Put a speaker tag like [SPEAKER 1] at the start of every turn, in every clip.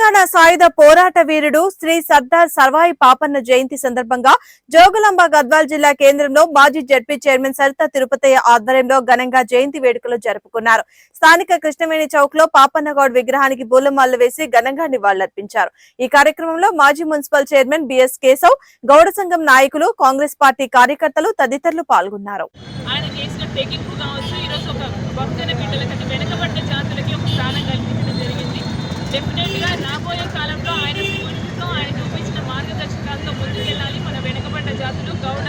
[SPEAKER 1] తెలంగాణ సాయుధ పోరాట వీరుడు శ్రీ సర్దార్ సర్వాయి పాపన్న జయంతి సందర్భంగా జోగులాంబ గద్వాల్ జిల్లా కేంద్రంలో మాజీ జడ్పీ చైర్మన్ సరిత తిరుపతయ్య ఆధ్వర్యంలో ఘనంగా జయంతి వేడుకలు జరుపుకున్నారు. స్థానిక కృష్ణవేణి చౌక్లో పాపన్నగౌడ్ విగ్రహానికి బూలమాలు వేసి ఘనంగా నివాళులర్పించారు. ఈ కార్యక్రమంలో మాజీ municipal chairman B S Keshav Gowda సంఘం నాయకులు కాంగ్రెస్ పార్టీ కార్యకర్తలు తదితరులు పాల్గొన్నారు.
[SPEAKER 2] ఆయన చేసిన కావచ్చు ఈరోజు ఒక బహుజన బిడ్డలకి వెనుకబడ్డ జాతులకి ఒక స్థానం కల్పించడం జరిగింది డెఫినెట్గా రాబోయే కాలంలో ఆయన స్ఫూర్తితో ఆయన చూపించిన మార్గదర్శకాలతో ముందుకెళ్ళాలి. మన వెనుకబడ్డ జాతులు గౌడ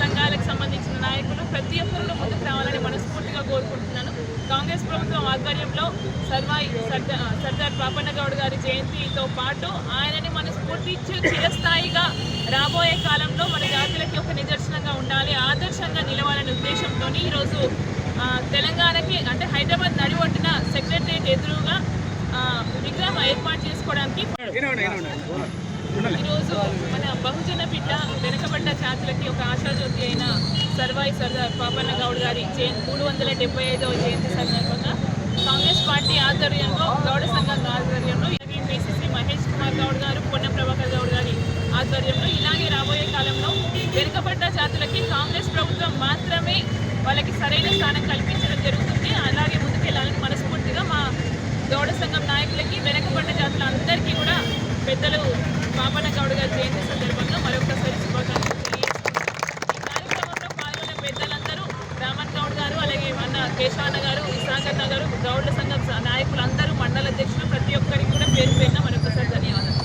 [SPEAKER 2] సంఘాలకు సంబంధించిన నాయకులు ప్రతి ఒక్కరిలో ముందుకు రావాలని మనస్ఫూర్తిగా కోరుకుంటున్నాను. కాంగ్రెస్ ప్రభుత్వం ఆధ్వర్యంలో సర్వాయి సర్దార్ సర్దార్ పాపన్న గౌడ్ గారి జయంతితో పాటు ఆయనని మన స్ఫూర్తి చిరస్థాయిగా రాబోయే కాలంలో మన జాతులకి ఒక నిదర్శనంగా ఉండాలి ఆదర్శంగా నిలవాలనే ఉద్దేశంతో ఈరోజు తెలంగాణకి అంటే హైదరాబాద్ నడి ఒడ్డున సెక్రటరియట్ ఎదురుగా కార్యక్రమం ఏర్పాటు చేసుకోవడానికి ఈరోజు మన బహుజన బిడ్డ వెనుకబడ్డ జాతులకి ఒక ఆశాజ్యోతి అయిన సర్వాయి సర్దార్ పాపన్న గౌడ్ గారి జయంతి మూడు వందల డెబ్బై ఐదవ జయంతి సందర్భంగా కాంగ్రెస్ పార్టీ ఆధ్వర్యంలో గౌడ సంఘం ఆధ్వర్యంలో ఇలాగే పిసిసి మహేష్ కుమార్ గౌడ్ గారు పొన్న ప్రభాకర్ గౌడ్ గారి ఆధ్వర్యంలో ఇలాగే రాబోయే కాలంలో వెనుకబడ్డ జాతులకి కాంగ్రెస్ ప్రభుత్వం మాత్రమే వాళ్ళకి సరైన స్థానం కల్పించడం జరుగుతుంది. అలాగే ముందుకెళ్ళాలని గౌడ సంఘం నాయకులకి వెనకబడ్డ జాతులందరికీ కూడా పెద్దలు పాపన్న గౌడ్ గారి జయంతి సందర్భంగా మరొకసారి శుభాకాంక్షలు తెలియజేస్తున్నాను ఈ కార్యక్రమంలో పాల్గొన్న పెద్దలందరూ రామన్ గౌడ్ గారు అలాగే మన కేశవాన గారు ఇసాగన్న గారు గౌడ్ల సంఘం నాయకులు